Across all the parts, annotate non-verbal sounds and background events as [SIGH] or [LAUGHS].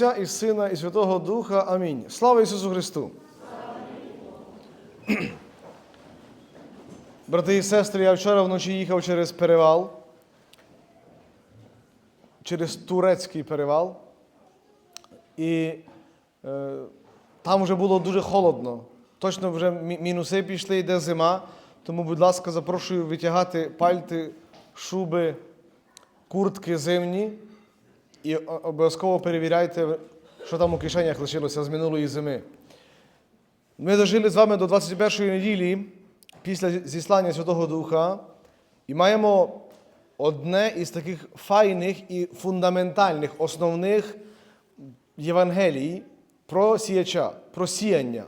Отця і Сина, і Святого Духа. Амінь. Слава Ісусу Христу! Брати і сестри, я вчора вночі їхав через перевал, через турецький перевал, і е, там вже було дуже холодно. Точно вже мінуси пішли, йде зима. Тому, будь ласка, запрошую витягати пальти, шуби, куртки зимні. І обов'язково перевіряйте, що там у кишенях лишилося з минулої зими. Ми дожили з вами до 21-ї неділі після зіслання Святого Духа і маємо одне із таких файних і фундаментальних, основних Євангелій про сіяча, про сіяння,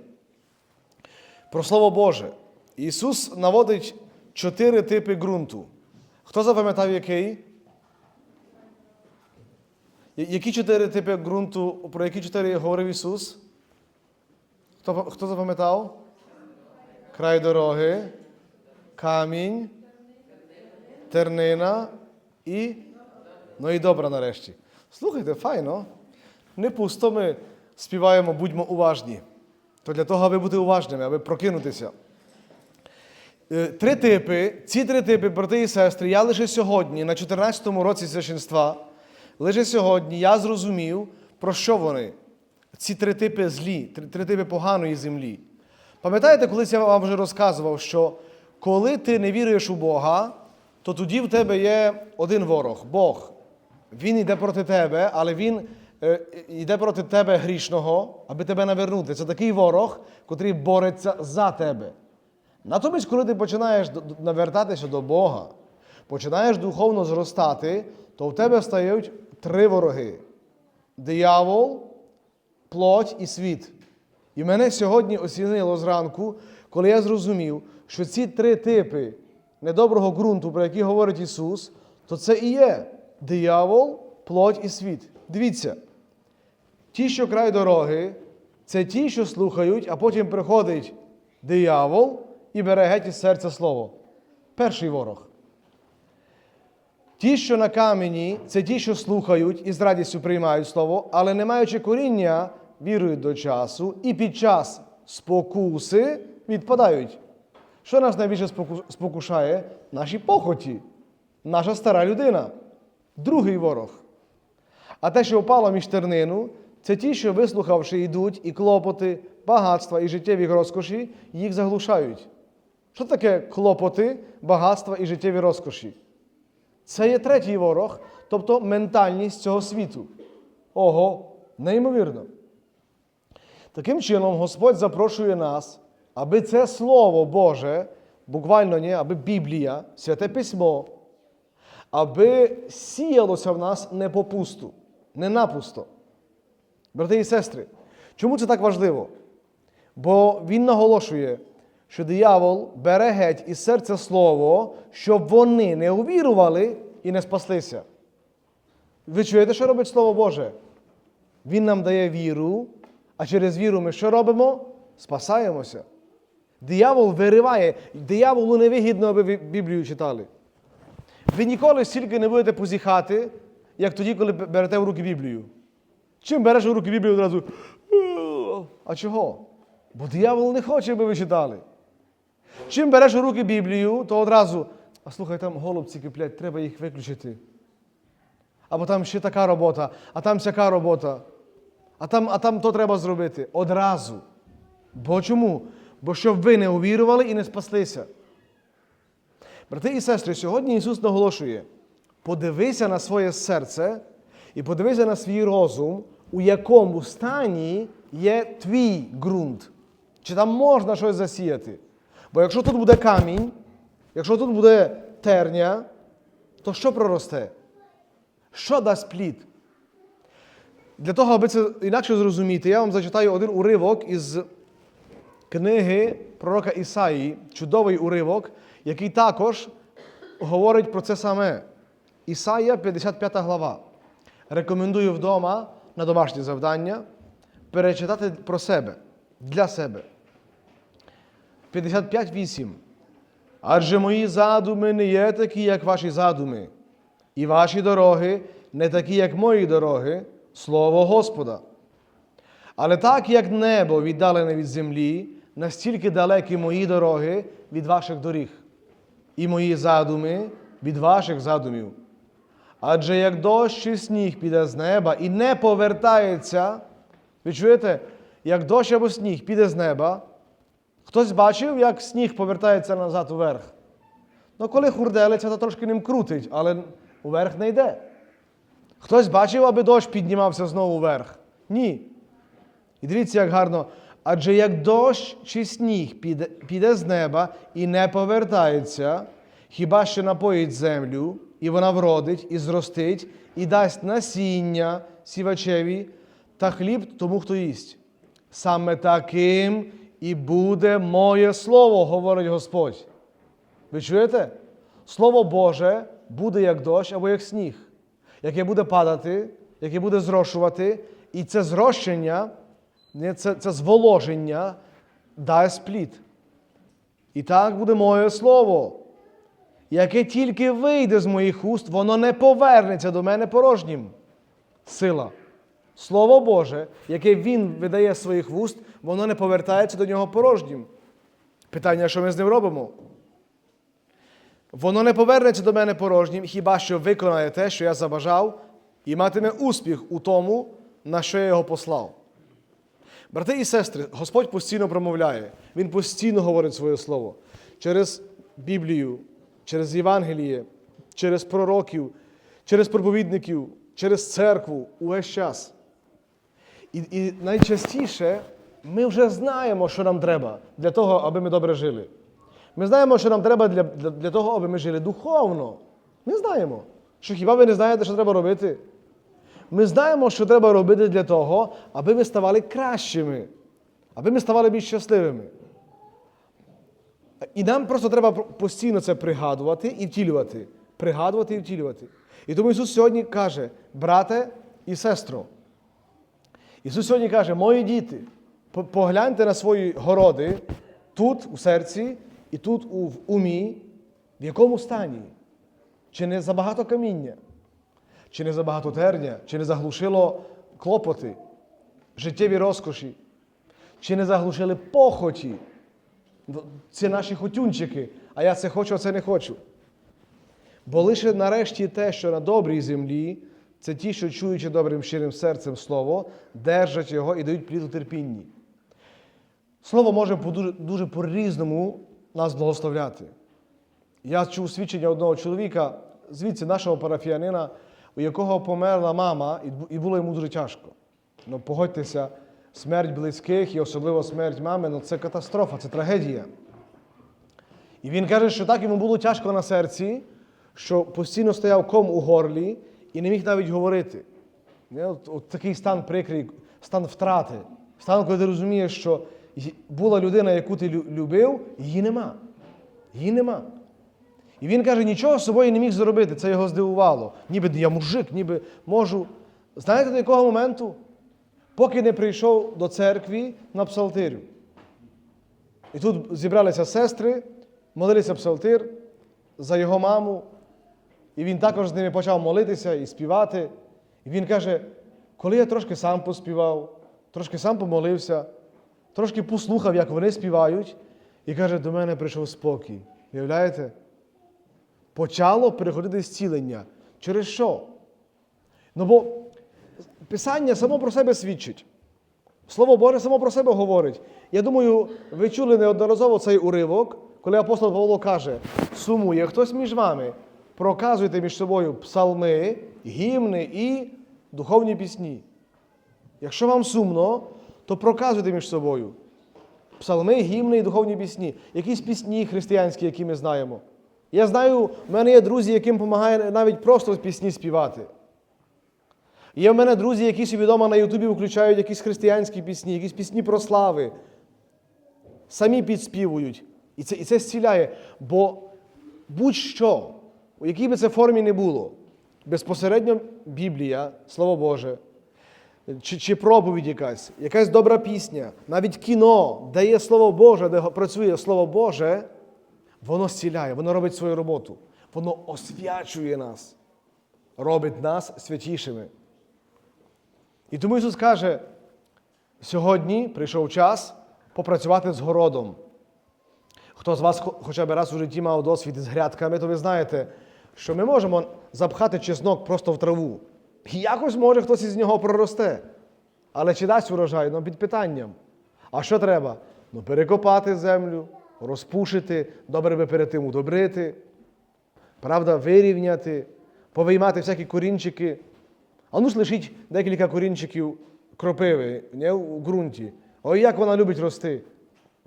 про Слово Боже. Ісус наводить чотири типи ґрунту. Хто запам'ятав який? Які чотири типи ґрунту, про які чотири говорив Ісус? Хто, хто запам'ятав? Край дороги, камінь, тернина і. Ну і добра нарешті. Слухайте, файно. Не пусто ми співаємо, будьмо уважні. То для того, аби бути уважними, аби прокинутися. Е, Три типи, ці три типи, брати і сестри, я лише сьогодні, на 14-му році священства, лише сьогодні я зрозумів, про що вони. Ці три типи злі, три, три типи поганої землі. Пам'ятаєте, колись я вам вже розказував, що коли ти не віруєш у Бога, то тоді в тебе є один ворог Бог. Він йде проти тебе, але він е, йде проти тебе грішного, аби тебе навернути. Це такий ворог, котрий бореться за тебе. Натомість, коли ти починаєш навертатися до Бога, починаєш духовно зростати, то в тебе стають три вороги: диявол, плоть і світ. І мене сьогодні осінило зранку, коли я зрозумів, що ці три типи недоброго ґрунту, про які говорить Ісус, то це і є диявол, плоть і світ. Дивіться, ті, що край дороги, це ті, що слухають, а потім приходить диявол і бере геть із серця слово. Перший ворог. Ті, що на камені, це ті, що слухають і з радістю приймають слово, але не маючи коріння, вірують до часу і під час спокуси відпадають. Що нас найбільше спокушає? Наші похоті, наша стара людина, другий ворог. А те, що впало між тернину, це ті, що, вислухавши, йдуть, і клопоти, багатства і життєві розкоші їх заглушають. Що таке клопоти, багатства і життєві розкоші? Це є третій ворог, тобто ментальність цього світу. Ого, неймовірно. Таким чином, Господь запрошує нас, аби це Слово Боже, буквально ні, аби Біблія, святе письмо, аби сіялося в нас не попусту, не напусто. Брати і сестри, чому це так важливо? Бо він наголошує, що диявол бере геть із серця слово, щоб вони не увірували і не спаслися. Ви чуєте, що робить Слово Боже? Він нам дає віру, а через віру ми що робимо? Спасаємося. Диявол вириває, дияволу невигідно, аби ви Біблію читали. Ви ніколи стільки не будете позіхати, як тоді, коли берете в руки Біблію. Чим береш у руки Біблію одразу? А чого? Бо диявол не хоче, аби ви читали. Чим береш у руки Біблію, то одразу, а слухай, там голубці киплять, треба їх виключити. Або там ще така робота, а там сяка робота. А там, а там то треба зробити. Одразу. Бо чому? Бо щоб ви не увірували і не спаслися. Брати і сестри, сьогодні Ісус наголошує: подивися на своє серце і подивися на свій розум, у якому стані є твій ґрунт. Чи там можна щось засіяти? Бо якщо тут буде камінь, якщо тут буде терня, то що проросте? Що дасть плід? Для того, аби це інакше зрозуміти, я вам зачитаю один уривок із книги пророка Ісаї, чудовий уривок, який також говорить про це саме. Ісая, 55 глава. Рекомендую вдома на домашнє завдання перечитати про себе, для себе. 55.8. Адже мої задуми не є такі, як ваші задуми, і ваші дороги не такі, як мої дороги, Слово Господа. Але так як небо віддалене від землі, настільки далекі мої дороги від ваших доріг, і мої задуми від ваших задумів. Адже як дощ чи сніг піде з неба і не повертається, ви чуєте, як дощ або сніг піде з неба, хтось бачив, як сніг повертається назад уверх. Ну, коли хурделиться, то трошки ним крутить, але уверх не йде. Хтось бачив, аби дощ піднімався знову вверх? Ні. І дивіться, як гарно. Адже як дощ чи сніг піде, піде з неба і не повертається, хіба що напоїть землю, і вона вродить, і зростить, і дасть насіння сівачеві та хліб тому, хто їсть. Саме таким і буде моє слово, говорить Господь. Ви чуєте? Слово Боже буде як дощ або як сніг, яке буде падати, яке буде зрошувати, і це зрощення, це, це зволоження дасть плід. І так буде моє слово, яке тільки вийде з моїх уст, воно не повернеться до мене порожнім. Сила. Слово Боже, яке Він видає з своїх вуст, воно не повертається до нього порожнім. Питання, що ми з ним робимо? Воно не повернеться до мене порожнім, хіба що виконає те, що я забажав, і матиме успіх у тому, на що я його послав. Брати і сестри, Господь постійно промовляє, Він постійно говорить своє слово через Біблію, через Євангеліє, через пророків, через проповідників, через церкву увесь час. І, і найчастіше ми вже знаємо, що нам треба для того, аби ми добре жили. Ми знаємо, що нам треба для, для, для того, аби ми жили духовно. Ми знаємо. Що хіба ви не знаєте, що треба робити? Ми знаємо, що треба робити для того, аби ми ставали кращими, аби ми ставали більш щасливими. І нам просто треба постійно це пригадувати і втілювати. Пригадувати і втілювати. І тому Ісус сьогодні каже, брате і сестро. Ісус сьогодні каже, мої діти, погляньте на свої городи тут, у серці, і тут у в умі, в якому стані? Чи не забагато каміння? Чи не забагато терня? Чи не заглушило клопоти, життєві розкоші? Чи не заглушили похоті? Це наші хотюнчики, а я це хочу, а це не хочу. Бо лише нарешті те, що на добрій землі, це ті, що чуючи добрим щирим серцем слово, держать його і дають плід у терпінні. Слово може дуже, дуже по-різному нас благословляти. Я чув свідчення одного чоловіка, звідси нашого парафіянина, у якого померла мама, і було йому дуже тяжко. Ну, погодьтеся, смерть близьких і особливо смерть мами ну, це катастрофа, це трагедія. І він каже, що так йому було тяжко на серці, що постійно стояв ком у горлі і не міг навіть говорити. От, от такий стан прикрий, стан втрати, стан, коли ти розумієш, що була людина, яку ти любив, її нема. Її нема. І він каже, нічого з собою не міг зробити. Це його здивувало. Ніби я мужик, ніби можу. Знаєте до якого моменту? Поки не прийшов до церкви на псалтирю. І тут зібралися сестри, молилися псалтир за його маму. І він також з ними почав молитися і співати. І він каже: коли я трошки сам поспівав, трошки сам помолився, трошки послухав, як вони співають, і каже, до мене прийшов спокій. Уявляєте? Почало переходити зцілення. Через що? Ну бо Писання само про себе свідчить. Слово Боже само про себе говорить. Я думаю, ви чули неодноразово цей уривок, коли апостол Павло каже: сумує хтось між вами, проказуйте між собою псалми, гімни і духовні пісні. Якщо вам сумно, то проказуйте між собою. Псалми, гімни і духовні пісні. Якісь пісні християнські, які ми знаємо. Я знаю, в мене є друзі, яким допомагає навіть просто пісні співати. Є в мене друзі, які собі вдома на Ютубі включають якісь християнські пісні, якісь пісні про слави. Самі підспівують. І це, і це зціляє. Бо будь-що, у якій би це формі не було, безпосередньо Біблія, Слово Боже, чи, чи проповідь якась, якась добра пісня, навіть кіно, де є Слово Боже, де працює Слово Боже, воно зціляє, воно робить свою роботу. Воно освячує нас, робить нас святішими. І тому Ісус каже, сьогодні прийшов час попрацювати з городом. Хто з вас хоча б раз у житті мав досвід із грядками, то ви знаєте, що ми можемо запхати чеснок просто в траву. Якось може хтось із нього проросте. Але чи дасть урожай? Ну, під питанням. А що треба? Ну, перекопати землю, розпушити, добре би перед тим удобрити, правда, вирівняти, повиймати всякі корінчики. А ну ж лишіть декілька корінчиків кропиви не, у ґрунті. Ой, як вона любить рости.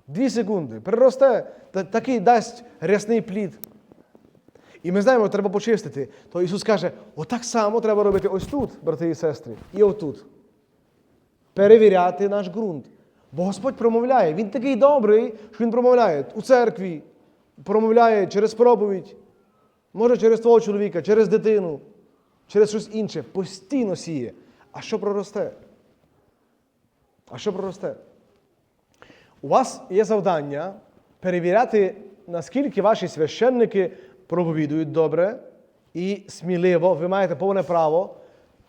Дві секунди. Приросте, та, такий дасть рясний плід. І ми знаємо, треба почистити. То Ісус каже, отак само треба робити ось тут, брати і сестри, і отут. Перевіряти наш ґрунт. Бо Господь промовляє. Він такий добрий, що Він промовляє у церкві, промовляє через проповідь, може через твого чоловіка, через дитину, через щось інше. Постійно сіє. А що проросте? А що проросте? У вас є завдання перевіряти, наскільки ваші священники проповідують добре і сміливо, ви маєте повне право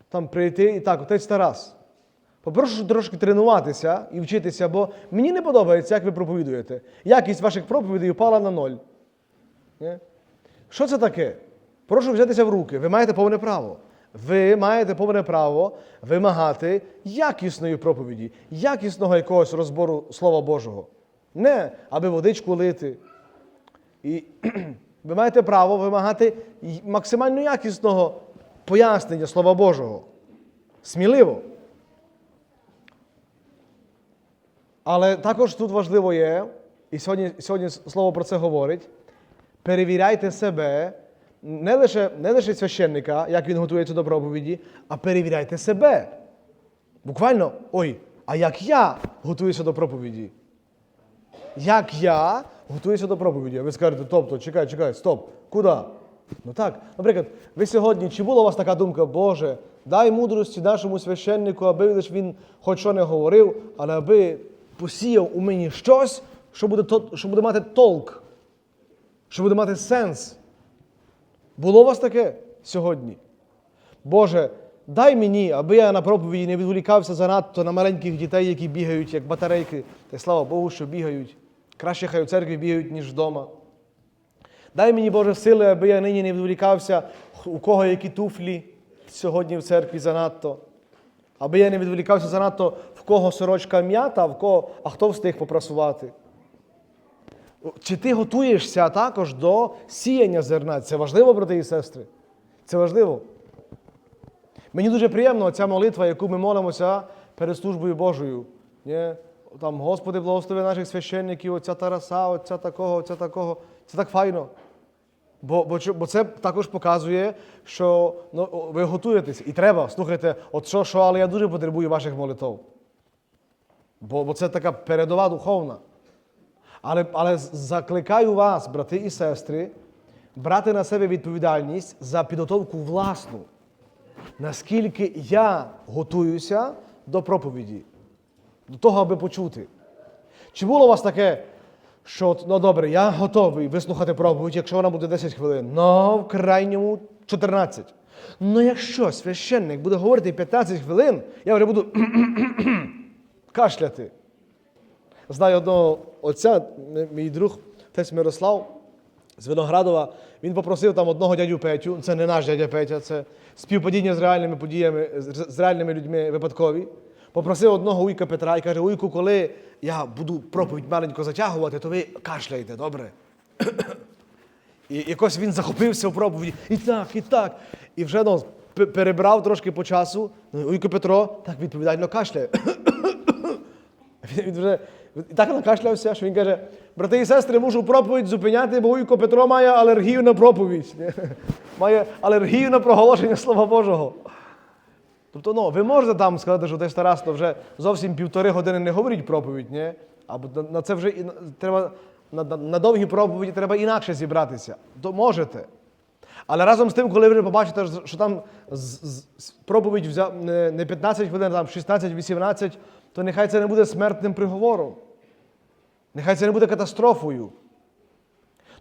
там прийти і так, отець Тарас. Попрошу трошки тренуватися і вчитися, бо мені не подобається, як ви проповідуєте. Якість ваших проповідей впала на ноль. Ні? Що це таке? Прошу взятися в руки. Ви маєте повне право. Ви маєте повне право вимагати якісної проповіді, якісного якогось розбору Слова Божого. Не аби водичку лити. І ви маєте право вимагати максимально якісного пояснення Слова Божого. Сміливо. Але також тут важливо є, і сьогодні, сьогодні слово про це говорить, перевіряйте себе, не лише, не лише священника, як він готується до проповіді, а перевіряйте себе. Буквально, ой, а як я готуюся до проповіді? Як я готуюся до проповіді? А ви скажете, тобто, чекай, чекай, стоп, куди? Ну так, наприклад, ви сьогодні, чи була у вас така думка, Боже, дай мудрості нашому священнику, аби лиш він хоч що не говорив, але аби посіяв у мені щось, що буде, що буде мати толк, що буде мати сенс. Було у вас таке сьогодні? Боже, дай мені, аби я на проповіді не відволікався занадто на маленьких дітей, які бігають, як батарейки. Та слава Богу, що бігають. Краще хай у церкві бігають, ніж вдома. Дай мені, Боже, сили, аби я нині не відволікався, у кого які туфлі сьогодні в церкві занадто. Аби я не відволікався занадто, в кого сорочка м'ята, в кого, а хто встиг попрасувати. Чи ти готуєшся також до сіяння зерна? Це важливо, брати і сестри? Це важливо. Мені дуже приємно ця молитва, яку ми молимося перед службою Божою. Там, Господи, благослови наших священників, отця Тараса, отця такого, отця такого. Це так файно. Бо, бо, бо це також показує, що ну, ви готуєтесь. І треба, слухайте, от що, що, але я дуже потребую ваших молитв. Бо, бо це така передова духовна. Але, але закликаю вас, брати і сестри, брати на себе відповідальність за підготовку власну. Наскільки я готуюся до проповіді, до того, аби почути. Чи було у вас таке, що ну добре, я готовий вислухати проповідь, якщо вона буде 10 хвилин, ну в крайньому 14. Ну якщо священник буде говорити 15 хвилин, я вже буду [CLEARS THROAT] кашляти. Знаю одного отця, мій друг, отець Мирослав з Виноградова, він попросив там одного дядю Петю, це не наш дядя Петя, це співпадіння з реальними подіями, з реальними людьми випадкові. Попросив одного уйка Петра і каже, уйку, коли я буду проповідь маленько затягувати, то ви кашляйте, добре? І якось він захопився в проповіді. І так, і так. І вже ну, перебрав трошки по часу. Уйко Петро так відповідально кашляє. Він вже так накашлявся, що він каже: брати і сестри, мушу проповідь зупиняти, бо Уйко Петро має алергію на проповідь. Має алергію на проголошення Слова Божого. Тобто, ну, ви можете там сказати, що десь Тарас, то вже зовсім півтори години не говорить проповідь, ні? Або на, це вже треба на, на, на довгі проповіді треба інакше зібратися. То можете. Але разом з тим, коли ви побачите, що там з, з- проповідь взя, не, не 15 хвилин, а там 16-18, то нехай це не буде смертним приговором. Нехай це не буде катастрофою.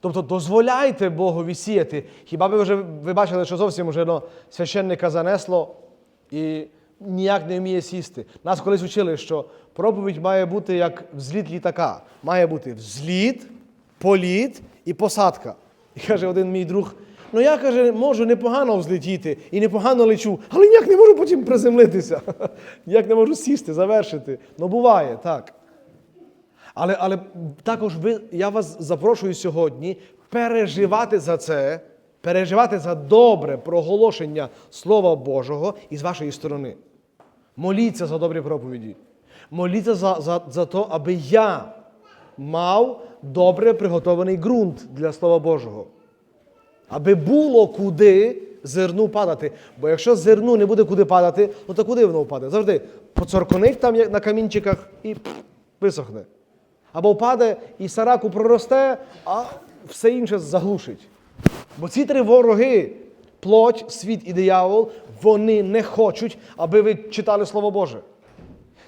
Тобто дозволяйте Богові сіяти. Хіба ви вже ви бачили, що зовсім вже ну, священника занесло, і ніяк не вміє сісти. Нас колись вчили, що проповідь має бути як взліт літака. Має бути взліт, політ і посадка. І каже один мій друг: ну я каже, можу непогано взлетіти і непогано лечу, але ніяк не можу потім приземлитися. [LAUGHS] Ніяк не можу сісти, завершити. Ну буває, так. Але, але також ви, я вас запрошую сьогодні переживати за це, переживати за добре проголошення Слова Божого із вашої сторони. Моліться за добрі проповіді. Моліться за, за, за те, аби я мав добре приготований ґрунт для Слова Божого. Аби було куди зерну падати. Бо якщо зерну не буде куди падати, ну то куди воно впаде? Завжди поцорконить там на камінчиках і пф, висохне. Або впаде і сараку проросте, а все інше заглушить. Бо ці три вороги, плоть, світ і диявол, вони не хочуть, аби ви читали Слово Боже.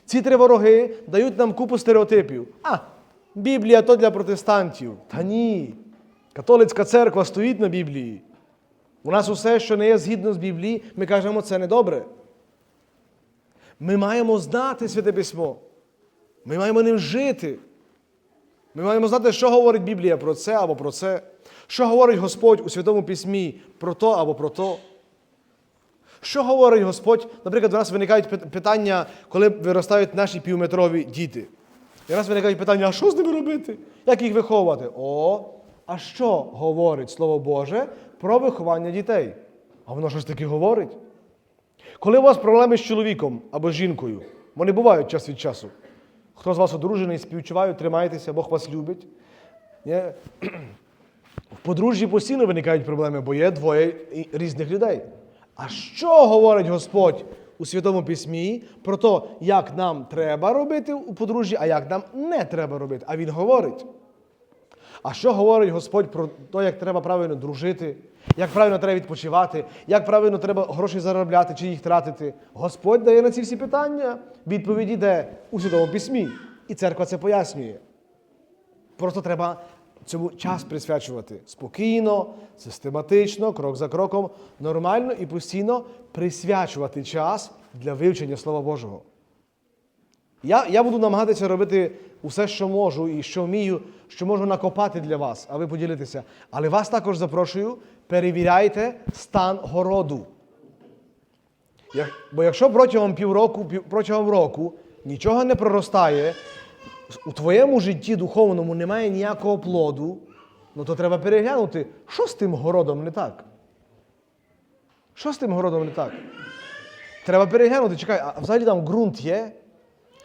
Ці три вороги дають нам купу стереотипів. А, Біблія то для протестантів. Та ні. Католицька церква стоїть на Біблії. У нас усе, що не є згідно з Біблії, ми кажемо, це недобре. Ми маємо знати Святе Письмо. Ми маємо ним жити. Ми маємо знати, що говорить Біблія про це або про це. Що говорить Господь у Святому Письмі про то або про то. Що говорить Господь? Наприклад, у нас виникають питання, коли виростають наші півметрові діти. І у нас виникають питання, а що з ними робити? Як їх виховувати? О, а що говорить Слово Боже про виховання дітей? А воно щось таке говорить. Коли у вас проблеми з чоловіком або з жінкою, вони бувають час від часу. Хто з вас одружений, співчуваю, тримайтеся, Бог вас любить. В подружжі постійно виникають проблеми, бо є двоє різних людей. А що говорить Господь у Святому Письмі про те, як нам треба робити у подружжі, а як нам не треба робити? А Він говорить. А що говорить Господь про те, як треба правильно дружити, як правильно треба відпочивати, як правильно треба гроші заробляти чи їх тратити? Господь дає на ці всі питання відповіді, де у Святому Письмі. І церква це пояснює. Просто треба цьому час присвячувати спокійно, систематично, крок за кроком, нормально і постійно присвячувати час для вивчення Слова Божого. Я, я буду намагатися робити усе, що можу і що вмію, що можу накопати для вас, а ви поділитеся. Але вас також запрошую, перевіряйте стан городу. Як- Бо якщо протягом півроку, пів- протягом року нічого не проростає, у твоєму житті духовному немає ніякого плоду, ну то треба переглянути, що з тим городом не так. Що з тим городом не так? Треба переглянути, чекай, а взагалі там ґрунт є,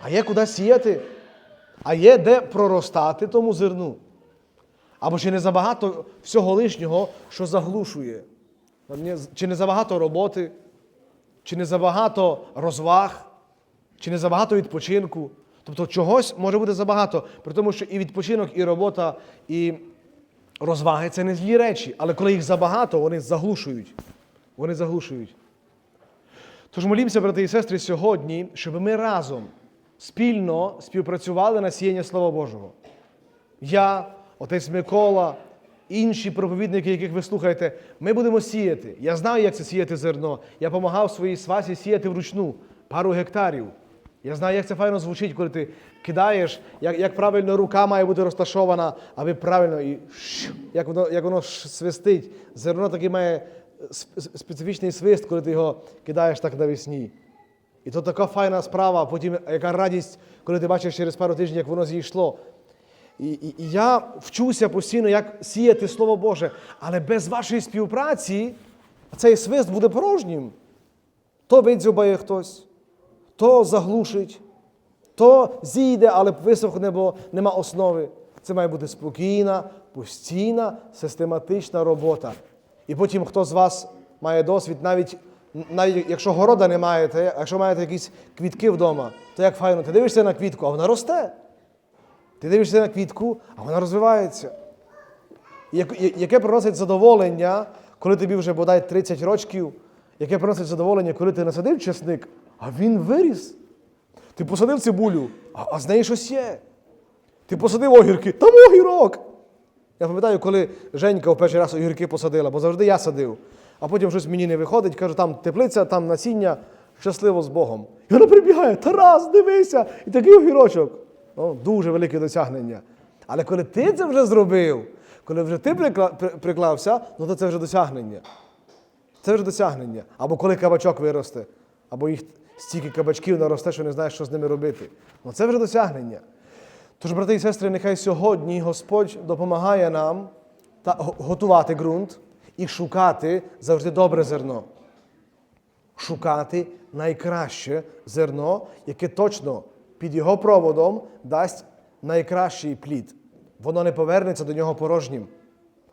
а є куди сіяти, а є де проростати тому зерну. Або чи не забагато всього лишнього, що заглушує. Чи не забагато роботи, чи не забагато розваг, чи не забагато відпочинку. Тобто чогось може бути забагато, при тому, що і відпочинок, і робота, і розваги це не злі речі, але коли їх забагато, вони заглушують. Вони заглушують. Тож молімося, брати і сестри, сьогодні, щоб ми разом спільно співпрацювали на сіяння Слова Божого. Я, отець Микола, інші проповідники, яких ви слухаєте, ми будемо сіяти. Я знаю, як це сіяти зерно. Я допомагав своїй свасі сіяти вручну пару гектарів. Я знаю, як це файно звучить, коли ти кидаєш, як, як правильно рука має бути розташована, аби правильно і як воно, як воно свистить. Зерно таки має специфічний свист, коли ти його кидаєш так навесні. І то така файна справа, потім яка радість, коли ти бачиш через пару тижнів, як воно зійшло. І, і, і я вчуся постійно, як сіяти Слово Боже, але без вашої співпраці цей свист буде порожнім. То видзюбає хтось, то заглушить, то зійде, але висохне, бо нема основи. Це має бути спокійна, постійна, систематична робота. І потім, хто з вас має досвід, навіть, навіть якщо города не маєте, якщо маєте якісь квітки вдома, то як файно, ти дивишся на квітку, а вона росте. Ти дивишся на квітку, а вона розвивається. Яке приносить задоволення, коли тобі вже бодай 30 років, яке приносить задоволення, коли ти насадив чесник, а він виріс. Ти посадив цибулю, а, а з неї щось є. Ти посадив огірки, там огірок. Я пам'ятаю, коли Женька в перший раз огірки посадила, бо завжди я садив. А потім щось мені не виходить, кажу, там теплиця, там насіння, щасливо з Богом. І вона прибігає, Тарас, дивися! І такий огірочок. Ну, дуже велике досягнення. Але коли ти це вже зробив, коли вже ти прикла- при- приклався, ну то це вже досягнення. Це вже досягнення. Або коли кабачок виросте, або їх стільки кабачків наросте, що не знаєш, що з ними робити. Ну це вже досягнення. Тож, брати і сестри, нехай сьогодні Господь допомагає нам та готувати ґрунт і шукати завжди добре зерно. Шукати найкраще зерно, яке точно під його проводом дасть найкращий плід. Воно не повернеться до нього порожнім,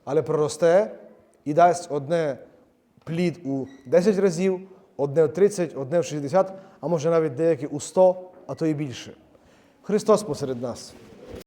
але проросте і дасть одне плід у 10 разів, одне в 30, одне в 60, а може навіть деякі у 100, а то і більше. Христос посеред нас.